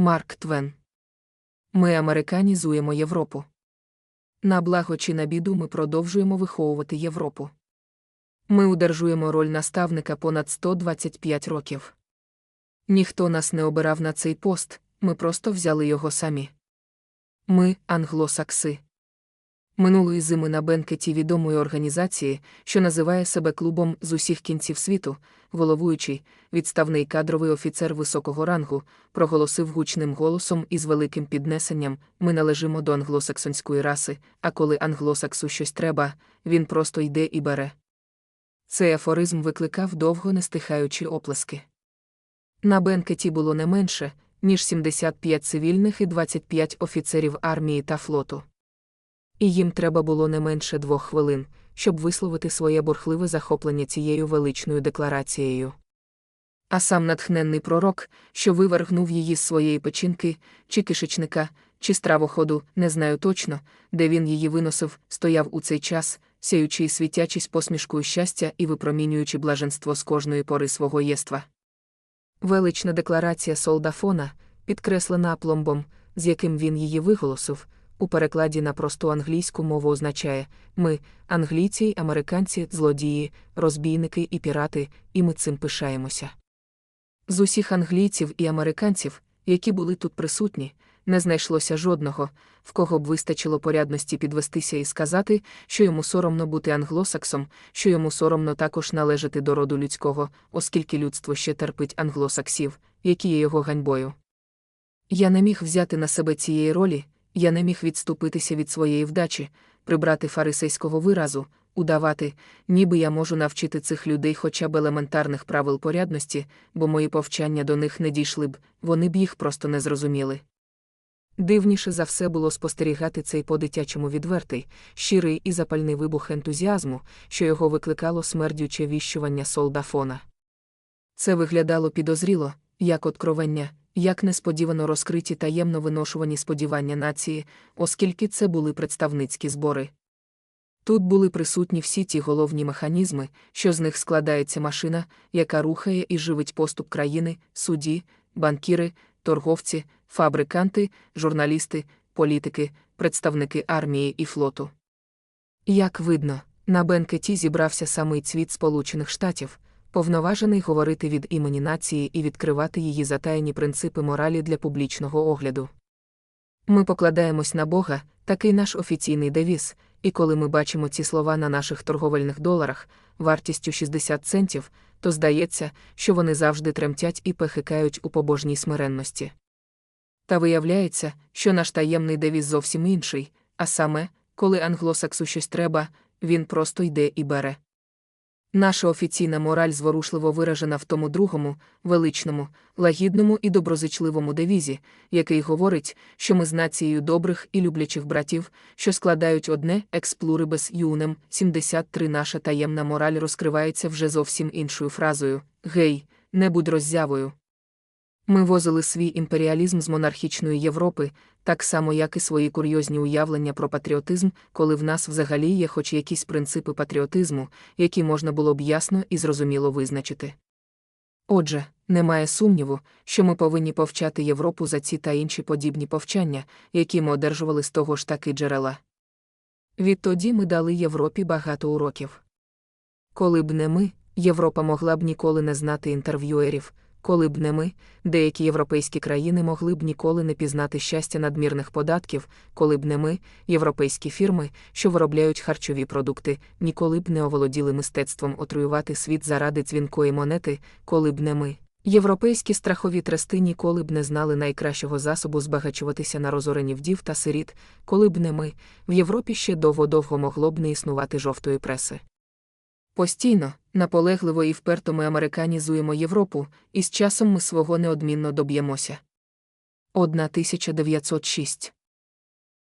Марк Твен. Ми американізуємо Європу. На благо чи на біду ми продовжуємо виховувати Європу. Ми удержуємо роль наставника понад 125 років. Ніхто нас не обирав на цей пост, ми просто взяли його самі. Ми англосакси. Минулої зими на бенкеті відомої організації, що називає себе клубом з усіх кінців світу, головуючий, відставний кадровий офіцер високого рангу, проголосив гучним голосом і з великим піднесенням: ми належимо до англосаксонської раси, а коли англосаксу щось треба, він просто йде і бере. Цей афоризм викликав довго не стихаючі оплески. На бенкеті було не менше, ніж 75 цивільних і 25 офіцерів армії та флоту. І їм треба було не менше двох хвилин, щоб висловити своє бурхливе захоплення цією величною декларацією. А сам натхненний пророк, що вивергнув її з своєї печінки, чи кишечника, чи стравоходу, не знаю точно, де він її виносив, стояв у цей час, сяючи і світячись посмішкою щастя і випромінюючи блаженство з кожної пори свого єства. Велична декларація солдафона, підкреслена пломбом, з яким він її виголосив, у перекладі на просту англійську мову означає ми, англійці й американці, злодії, розбійники і пірати, і ми цим пишаємося. З усіх англійців і американців, які були тут присутні, не знайшлося жодного, в кого б вистачило порядності підвестися і сказати, що йому соромно бути англосаксом, що йому соромно також належати до роду людського, оскільки людство ще терпить англосаксів, які є його ганьбою. Я не міг взяти на себе цієї ролі, я не міг відступитися від своєї вдачі, прибрати фарисейського виразу, удавати, ніби я можу навчити цих людей хоча б елементарних правил порядності, бо мої повчання до них не дійшли б, вони б їх просто не зрозуміли. Дивніше за все було спостерігати цей по-дитячому відвертий, щирий і запальний вибух ентузіазму, що його викликало смердюче віщування солдафона. Це виглядало підозріло, як откровення, як несподівано розкриті таємно виношувані сподівання нації, оскільки це були представницькі збори. Тут були присутні всі ті головні механізми, що з них складається машина, яка рухає і живить поступ країни, судді, банкіри, торговці, фабриканти, журналісти, політики, представники армії і флоту. Як видно, на бенкеті зібрався самий цвіт Сполучених Штатів, повноважений говорити від імені нації і відкривати її затаєні принципи моралі для публічного огляду. Ми покладаємось на Бога, такий наш офіційний девіз, і коли ми бачимо ці слова на наших торговельних доларах, вартістю 60 центів, то здається, що вони завжди тремтять і пехикають у побожній смиренності. Та виявляється, що наш таємний девіз зовсім інший, а саме, коли англосаксу щось треба, він просто йде і бере. Наша офіційна мораль зворушливо виражена в тому другому, величному, лагідному і доброзичливому девізі, який говорить, що ми з нацією добрих і люблячих братів, що складають одне експлурибес юнем 73 наша таємна мораль розкривається вже зовсім іншою фразою Гей, не будь роззявою. Ми возили свій імперіалізм з монархічної Європи, так само, як і свої курйозні уявлення про патріотизм, коли в нас взагалі є хоч якісь принципи патріотизму, які можна було б ясно і зрозуміло визначити. Отже, немає сумніву, що ми повинні повчати Європу за ці та інші подібні повчання, які ми одержували з того ж таки джерела. Відтоді ми дали Європі багато уроків. Коли б не ми, Європа могла б ніколи не знати інтерв'юерів. Коли б не ми, деякі європейські країни могли б ніколи не пізнати щастя надмірних податків, коли б не ми, європейські фірми, що виробляють харчові продукти, ніколи б не оволоділи мистецтвом отруювати світ заради дзвінкої монети, коли б не ми. Європейські страхові трести ніколи б не знали найкращого засобу збагачуватися на розорені вдів та сиріт, коли б не ми, в Європі ще довго-довго могло б не існувати жовтої преси. Постійно, наполегливо і вперто ми американізуємо Європу, і з часом ми свого неодмінно доб'ємося. 1906